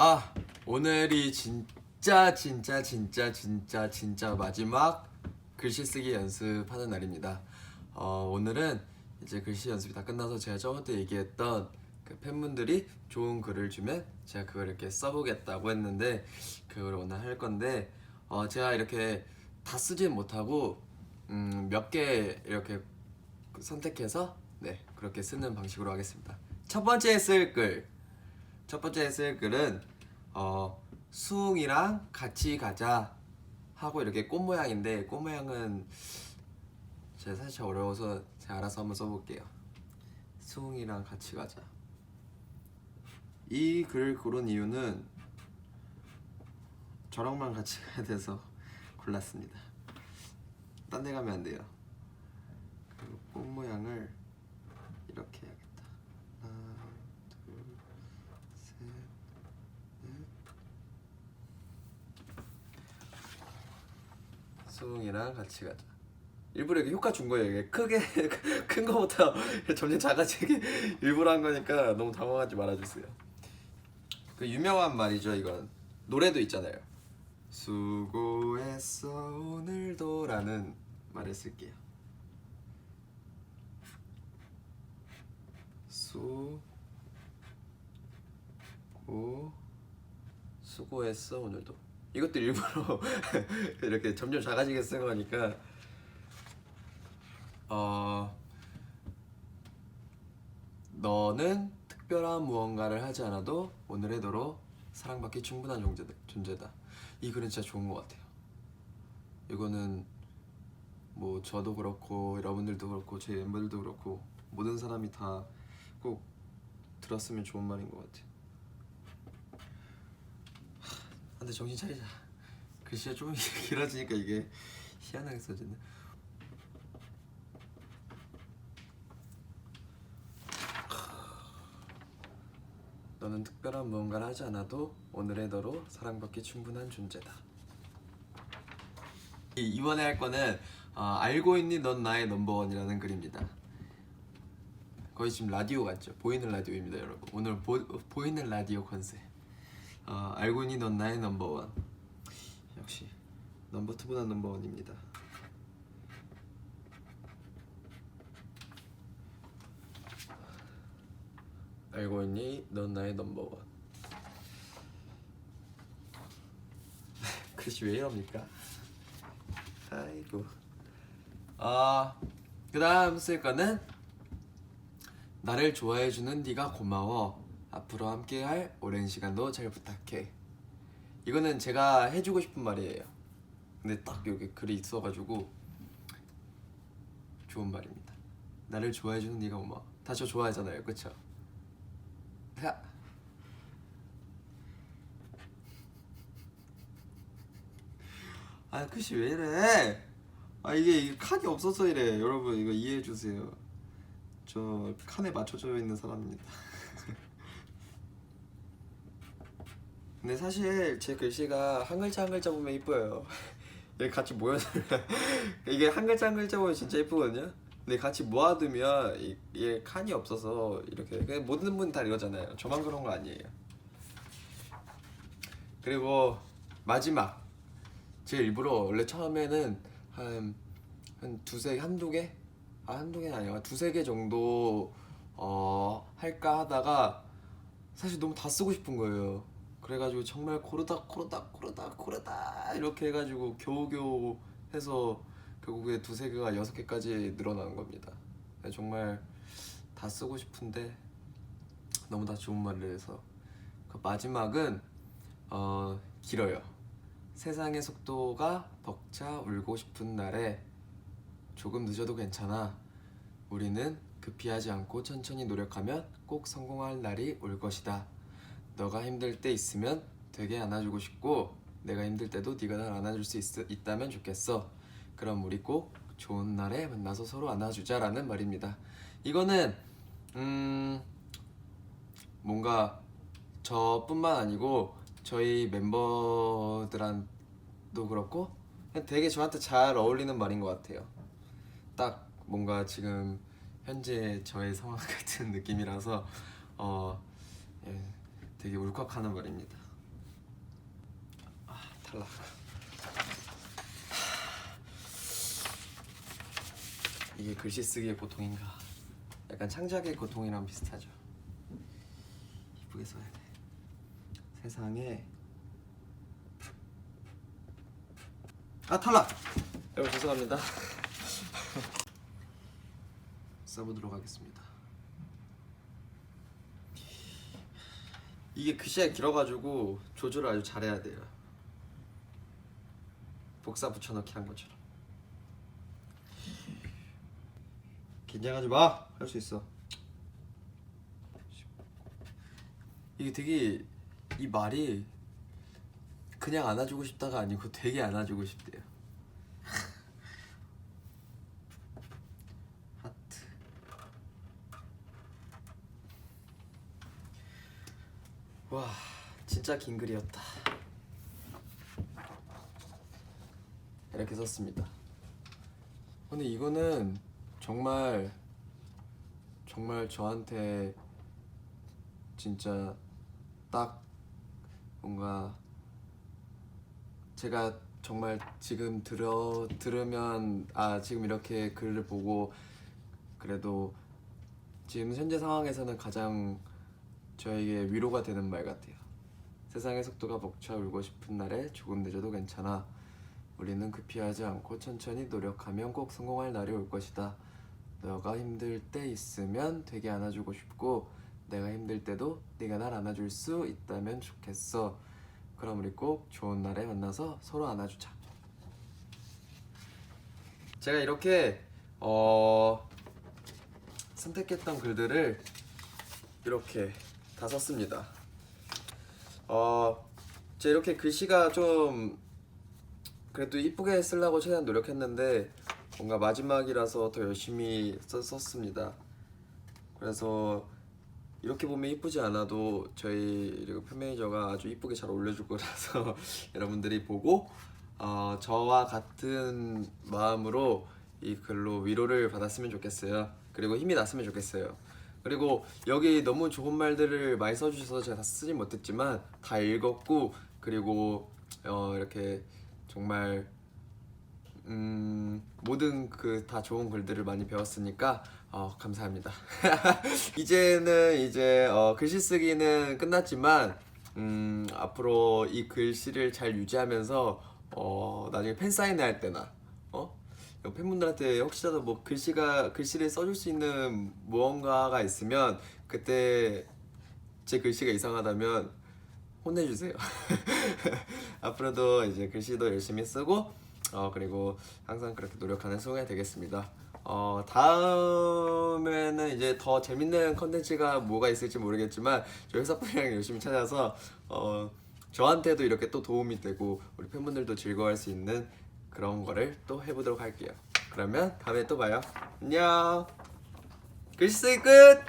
아 오늘이 진짜 진짜 진짜 진짜 진짜 마지막 글씨 쓰기 연습하는 날입니다. 어, 오늘은 이제 글씨 연습이 다 끝나서 제가 저번 때 얘기했던 그 팬분들이 좋은 글을 주면 제가 그걸 이렇게 써보겠다고 했는데 그걸 오늘 할 건데 어, 제가 이렇게 다 쓰진 못하고 음, 몇 개 이렇게 선택해서 네 그렇게 쓰는 방식으로 하겠습니다. 첫 번째 쓸 글. 첫 번째 쓸 글은 어, 수웅이랑 같이 가자 하고 이렇게 꽃 모양인데 꽃 모양은 제가 사실 어려워서 제가 알아서 한번 써볼게요. 수웅이랑 같이 가자. 이 글을 고른 이유는 저랑만 같이 가야 돼서 골랐습니다. 딴 데 가면 안 돼요. 그리고 꽃 모양을 이렇게 해야겠다. 하나, 둘, 셋, 넷. 수웅이랑 같이 가자. 일부러 이렇게 효과 준 거예요. 이게 크게 큰 거보다 점점 작아지게 일부러 한 거니까 너무 당황하지 말아주세요. 그 유명한 말이죠. 이건 노래도 있잖아요. 수고했어 오늘도라는 말을 쓸게요. 수 고 수고했어 오늘도. 이것도 일부러 이렇게 점점 작아지게 쓴 거니까 어 너는 특별한 무언가를 하지 않아도 오늘의 너로 사랑받기 충분한 존재다. 존재다. 이 글은 진짜 좋은 것 같아요. 이거는 뭐 저도 그렇고 여러분들도 그렇고 제 멤버들도 그렇고 모든 사람이 다 꼭 들었으면 좋은 말인 것 같아요. 하, 근데 정신 차리자. 글씨가 조금 길어지니까 이게 희한하게 써지네. 너는 특별한 무언가를 하지 않아도 오늘의 너로 사랑받기 충분한 존재다. 이- 이번에 할 거는 어, 알고 있니 넌 나의 넘버원이라는 글입니다. 거의 지금 라디오 같죠? 보이는 라디오입니다, 여러분. 오늘 보, 보이는 라디오 컨셉. 어, 알고 있니 넌 나의 넘버원. 역시 넘버 투보다 넘버원입니다. 알고 있니? 넌 나의 넘버원. 글씨 왜 이럽니까? 아이고. 아, 그다음 쓸 거는 나를 좋아해주는 네가 고마워. 앞으로 함께할 오랜 시간도 잘 부탁해. 이거는 제가 해주고 싶은 말이에요. 근데 딱 여기 글이 있어가지고 좋은 말입니다. 나를 좋아해주는 네가 고마워. 다 저 좋아하잖아요, 그렇죠? 야. 아 글씨 왜 이래? 아 이게, 이게 칸이 없어서 이래. 여러분 이거 이해해 주세요. 저 칸에 맞춰져 있는 사람입니다. 근데 사실 제 글씨가 한 글자 한 글자 보면 이뻐요. 이렇게 같이 모여서 이게 한 글자 한 글자 보면 진짜 이쁘거든요. 근데 같이 모아두면 이- 이게 칸이 없어서 이렇게 그냥 모든 분 다 이러잖아요. 저만 그런 거 아니에요. 그리고 마지막 제 일부러 원래 처음에는 한, 한 두세 한두 개? 아 한두 개는 아니야 두세 개 정도 어 할까 하다가 사실 너무 다 쓰고 싶은 거예요 그래가지고 정말 고르다 고르다 고르다 고르다 이렇게 해가지고 겨우겨우 해서 결국에 두세 개가 여섯 개까지 늘어나는 겁니다 네, 정말 다 쓰고 싶은데 너무 다 좋은 말을 해서 그 마지막은 어 길어요 세상의 속도가 벅차 울고 싶은 날에 조금 늦어도 괜찮아. 우리는 급히 하지 않고 천천히 노력하면 꼭 성공할 날이 올 것이다. 너가 힘들 때 있으면 되게 안아주고 싶고 내가 힘들 때도 네가 날 안아줄 수 있, 있다면 좋겠어. 그럼 우리 꼭 좋은 날에 만나서 서로 안아주자라는 말입니다. 이거는 음 뭔가 저뿐만 아니고 저희 멤버들한도 그렇고 되게 저한테 잘 어울리는 말인 것 같아요. 딱 뭔가 지금 현재 저의 상황 같은 느낌이라서 어 예, 되게 울컥하는 말입니다. 탈락. 이게 글씨 쓰기의 고통인가? 약간 창작의 고통이랑 비슷하죠. 이쁘게 써야 돼. 세상에 아 탈락. 여러분 죄송합니다. 써보도록 하겠습니다. 이게 글씨가 길어가지고 조절을 아주 잘해야 돼요. 복사 붙여넣기 한 것처럼. 긴장하지 마. 할 수 있어. 이게 되게 이 말이 그냥 안아주고 싶다가 아니고 되게 안아주고 싶대요. 와, 진짜 긴 글이었다. 이렇게 썼습니다. 근데 이거는 정말 정말 저한테 진짜 딱 뭔가 제가 정말 지금 들어 들으면 아 지금 이렇게 글을 보고 그래도 지금 현재 상황에서는 가장 저에게 위로가 되는 말 같아요. 세상의 속도가 벅차 울고 싶은 날에 조금 늦어도 괜찮아. 우리는 급히하지 않고 천천히 노력하면 꼭 성공할 날이 올 것이다. 너가 힘들 때 있으면 되게 안아주고 싶고 내가 힘들 때도 네가 날 안아줄 수 있다면 좋겠어. 그럼 우리 꼭 좋은 날에 만나서 서로 안아주자. 제가 이렇게 어 선택했던 글들을 이렇게 다 썼습니다. 어, 제가 이렇게 글씨가 좀 그래도 이쁘게 쓰려고 최대한 노력했는데 뭔가 마지막이라서 더 열심히 썼, 썼습니다. 그래서 이렇게 보면 이쁘지 않아도 저희 그리고 팬 매니저가 아주 이쁘게 잘 올려줄 거라서 여러분들이 보고 어, 저와 같은 마음으로 이 글로 위로를 받았으면 좋겠어요. 그리고 힘이 났으면 좋겠어요. 그리고 여기 너무 좋은 말들을 많이 써주셔서 제가 다 쓰진 못했지만 다 읽었고 그리고 어, 이렇게 정말 음, 모든 그 다 좋은 글들을 많이 배웠으니까 어, 감사합니다. 이제는 이제 어, 글씨 쓰기는 끝났지만 음, 앞으로 이 글씨를 잘 유지하면서 어, 나중에 팬 사인회 할 때나 어? 팬분들한테 혹시라도 뭐 글씨가 글씨를 써줄 수 있는 무언가가 있으면 그때 제 글씨가 이상하다면 혼내주세요. 앞으로도 이제 글씨도 열심히 쓰고 어 그리고 항상 그렇게 노력하는 수호가 되겠습니다. 어 다음에는 이제 더 재밌는 컨텐츠가 뭐가 있을지 모르겠지만 저희 회사 분이랑 열심히 찾아서 어 저한테도 이렇게 또 도움이 되고 우리 팬분들도 즐거워할 수 있는 그런 거를 또 해보도록 할게요. 그러면 다음에 또 봐요. 안녕. 글씨 쓰기 끝.